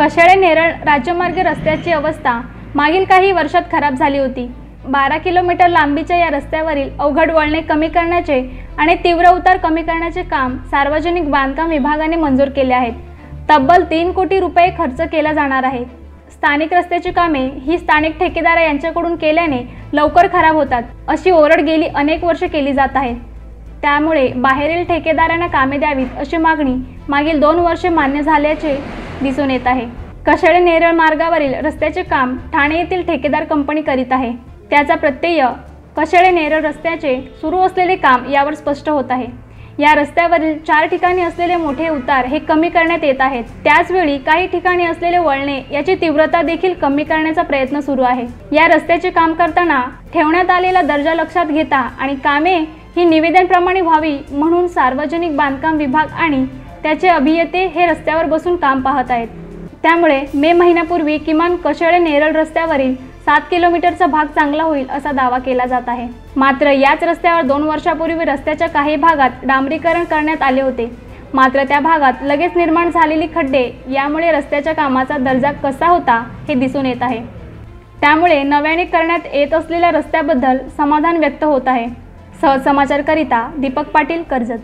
कशाळे नेरळ राज्यमार्ग रस्त्याची अवस्था मागील काही वर्षात खराब झाली होती. बारा किलोमीटर लांबीच्या या रस्त्यावरील अवघड वळणे कमी करण्याचे आणि तीव्र उतार कमी करण्याचे काम सार्वजनिक बांधकाम विभागाने मंजूर केले आहेत. तब्बल तीन कोटी रुपये खर्च केला जाणार आहे. स्थानिक रस्त्याची कामे ही स्थानिक ठेकेदार यांच्याकडून केल्याने लवकर खराब होतात अशी ओरड गेली अनेक वर्ष केली जात आहे. त्यामुळे बाहेरील ठेकेदारांना कामे द्यावीत अशी मागणी मागील दोन वर्षे मान्य झाल्याचे दिसून येत आहे. कशाळे नेरळ मार्गावरील रस्त्याचे काम ठाणे येथील ठेकेदार कंपनी करीत आहे. त्याचा प्रत्यय कशाळे नेरळ रस्त्याचे सुरू असलेले काम यावर स्पष्ट होत आहे. या रस्त्यावरील चार ठिकाणी असलेले मोठे उतार हे कमी करण्यात येत आहेत. त्याचवेळी काही ठिकाणी असलेले वळणे याची तीव्रता देखील कमी करण्याचा प्रयत्न सुरू आहे. या रस्त्याचे काम करताना ठेवण्यात आलेला दर्जा लक्षात घेता आणि कामे ही निवेदनप्रमाणे व्हावी म्हणून सार्वजनिक बांधकाम विभाग आणि त्याचे अभियते हे रस्त्यावर बसून काम पाहत आहेत. त्यामुळे मे महिन्यापूर्वी किमान कशेळे नेरळ रस्त्यावरील सात किलोमीटरचा भाग चांगला होईल असा दावा केला जात आहे. मात्र याच रस्त्यावर दोन वर्षापूर्वी रस्त्याच्या काही भागात डांबरीकरण करण्यात आले होते. मात्र त्या भागात लगेच निर्माण झालेली खड्डे यामुळे रस्त्याच्या कामाचा दर्जा कसा होता हे दिसून येत आहे. त्यामुळे नव्याने करण्यात येत असलेल्या रस्त्याबद्दल समाधान व्यक्त होत आहे. सहज समाचारकरिता दीपक पाटील कर्जत.